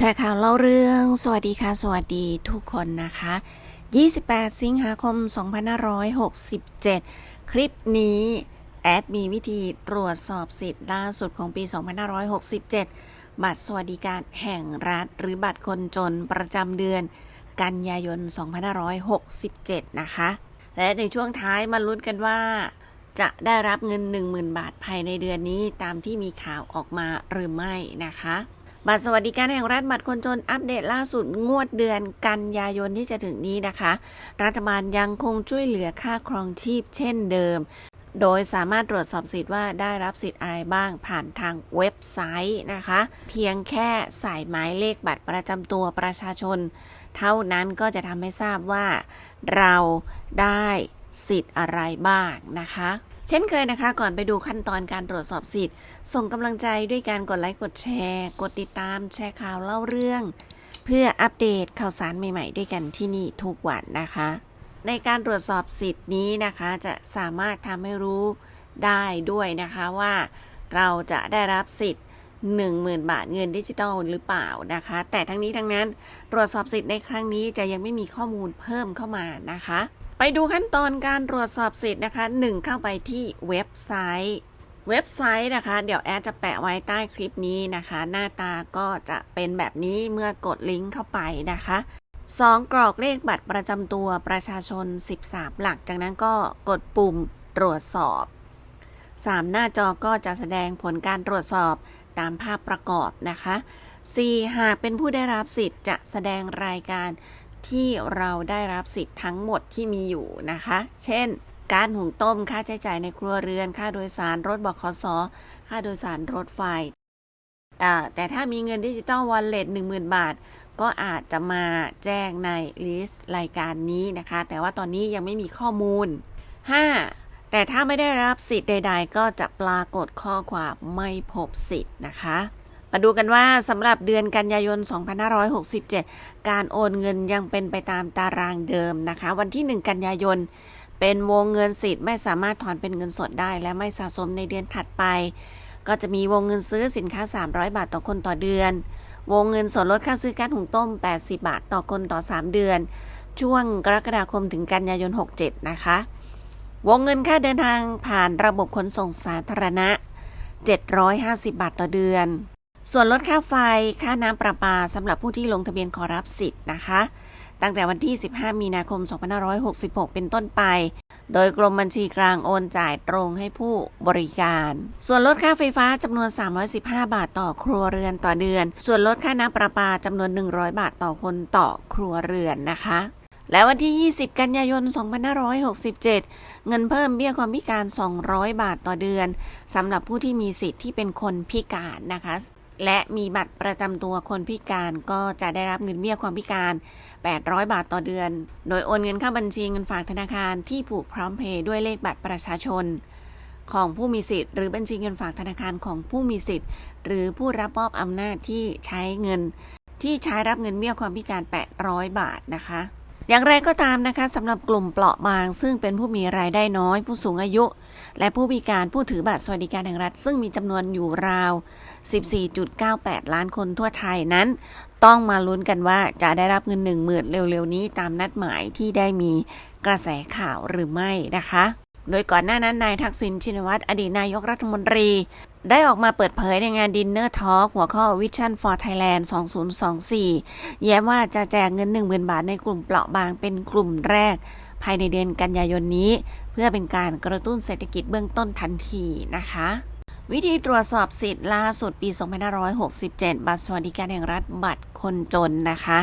แชร์ข่าวเล่าเรื่อง สวัสดีค่ะ สวัสดีทุกคนนะคะ 28 สิงหาคม 2567 คลิปนี้แอดมีวิธีตรวจสอบสิทธิ์ล่าสุดของปี 2567 บัตรสวัสดิการแห่งรัฐ หรือบัตรคนจนประจำเดือน กันยายน 2567 นะคะ และในช่วงท้ายมาลุ้นกันว่าจะได้รับเงิน 10,000 บาทภายในเดือนนี้ตามที่มีข่าวออกมาหรือไม่นะคะ บัตรสวัสดิการแห่งรัฐบัตรคนจนอัปเดตล่าสุดงวดเดือนกันยายนที่จะถึงนี้นะคะ รัฐบาลยังคงช่วยเหลือค่าครองชีพเช่นเดิม โดยสามารถตรวจสอบสิทธิ์ว่าได้รับสิทธิ์อะไรบ้างผ่านทางเว็บไซต์นะคะ เพียงแค่ใส่หมายเลขบัตรประจำตัวประชาชน เท่านั้นก็จะทำให้ทราบว่า เราได้สิทธิ์อะไรบ้างนะคะ เช่นเคยนะคะ ก่อนไปดูขั้นตอนการตรวจสอบสิทธิ์ ส่งกำลังใจด้วยการกดไลค์กดแชร์ กดติดตามแชร์ข่าวเล่าเรื่อง เพื่ออัปเดตข่าวสารใหม่ ๆ ด้วยกันที่นี่ทุกวันนะคะ ในการตรวจสอบสิทธิ์นี้นะคะ จะสามารถทำให้รู้ได้ด้วยนะคะว่า เราจะได้รับสิทธิ์ 10,000 บาทเงินดิจิทัลหรือเปล่านะคะ แต่ทั้งนี้ทั้งนั้นตรวจสอบสิทธิ์ในครั้งนี้จะยังไม่มีข้อมูลเพิ่มเข้ามานะคะ ไปดูขั้นตอนการตรวจสอบสิทธิ์นะคะ 1 เข้าไปที่เว็บไซต์ เว็บไซต์นะคะ เดี๋ยวแอดจะแปะไว้ใต้คลิปนี้นะคะ หน้าตาก็จะเป็นแบบนี้เมื่อกดลิงก์เข้าไปนะคะ 2 กรอกเลขบัตรประจำตัวประชาชน 13 หลัก จากนั้นก็กดปุ่มตรวจสอบ 3 หน้าจอก็จะแสดงผลการตรวจสอบตามภาพประกอบนะคะ 4. หากเป็นผู้ได้รับสิทธิ์จะแสดงรายการ ที่เราได้รับสิทธิ์ทั้งหมดที่มีอยู่นะคะ เช่น การหุงต้ม ค่าใช้จ่ายในครัวเรือน ค่าโดยสารรถบขสค่าโดยสารรถไฟ แต่ถ้ามีเงินดิจิตอลวอลเล็ต10,000 บาท ก็อาจจะมาแจ้งในลิสต์รายการนี้นะคะ แต่ว่าตอนนี้ยังไม่มีข้อมูล 5. แต่ถ้าไม่ได้รับสิทธิ์ใด ๆ ก็จะปรากฏข้อความไม่พบสิทธิ์นะคะ มาดูกันว่าสำหรับเดือนกันยายน 2567 การโอนเงินยังเป็นไปตามตารางเดิมนะคะ วันที่ 1 กันยายน เป็นวงเงินสิทธิ์ไม่สามารถถอนเป็นเงินสดได้ และไม่สะสมในเดือนถัดไป ก็จะมีวงเงินซื้อสินค้า 300 บาทต่อคนต่อเดือน วงเงินส่วนลดค่าซื้อก๊าซหุงต้ม 80 บาทต่อคนต่อ 3 เดือน ช่วงกรกฎาคมถึงกันยายน 67 นะคะ วงเงินค่าเดินทางผ่านระบบขนส่งสาธารณะ 750 บาทต่อเดือน ส่วนลดค่าไฟค่าน้ำประปาสำหรับผู้ที่ลงทะเบียนขอรับสิทธิ์นะคะ ตั้งแต่วันที่ 15 มีนาคม 2566 เป็นต้นไป โดยกรมบัญชีกลางโอนจ่ายตรงให้ผู้บริการ ส่วนลดค่าไฟฟ้าจำนวน 315 บาทต่อครัวเรือนต่อเดือน ส่วนลดค่าน้ำประปาจำนวน 100 บาทต่อคนต่อครัวเรือนนะคะและวันที่ 20 กันยายน 2567 เงินเพิ่มเบี้ยความพิการ 200 บาทต่อเดือนสำหรับผู้ที่มีสิทธิ์ที่เป็นคนพิการนะคะ และมีบัตรประจำตัวคนพิการก็จะได้รับเงินเบี้ยความพิการ 800 บาทต่อเดือน โดยโอนเงินเข้าบัญชีเงินฝากธนาคารที่ผูกพร้อมเพย์ด้วยเลขบัตรประชาชน ของผู้มีสิทธิ์หรือบัญชีเงินฝากธนาคารของผู้มีสิทธิ์ หรือผู้รับมอบอำนาจที่ใช้เงิน ที่ใช้รับเงินเบี้ยความพิการ 800 บาทนะคะ อย่างไรก็ตามนะคะสำหรับกลุ่มเปราะบาง ซึ่งเป็นผู้มีรายได้น้อย ผู้สูงอายุ และผู้พิการผู้ถือบัตรสวัสดิการแห่งรัฐ ซึ่งมีจำนวนอยู่ราว 14.98 ล้านคนทั่วไทยนั้น ต้องมาลุ้นกันว่าจะได้รับเงิน1 0,000เร็วๆนี้ตามนัดหมายที่ได้มีกระแสข่าวหรือไม่นะคะ โดยก่อนหน้านั้นนายทักษิณชินวัตรอดีตนายกรัฐมนตรี ได้ออกมาเปิดเผยในงานดินเนอร์ทอ l k หัวข้อ Vision for Thailand 2024 แย้มว่าจะแจกเงิน 10,000 บาทในกลุ่มเปราะบางเป็นกลุ่มแรก ภายในเดือนกันยายนนี้ เพื่อเป็นการกระตุ้นเศรษฐกิจเบื้องต้นทันทีนะคะวิธีตรวจสอบสิทธิ์ล่าสุดปี 2567 บัตรสวัสดิการแห่งรัฐบัตรคนจนนะคะ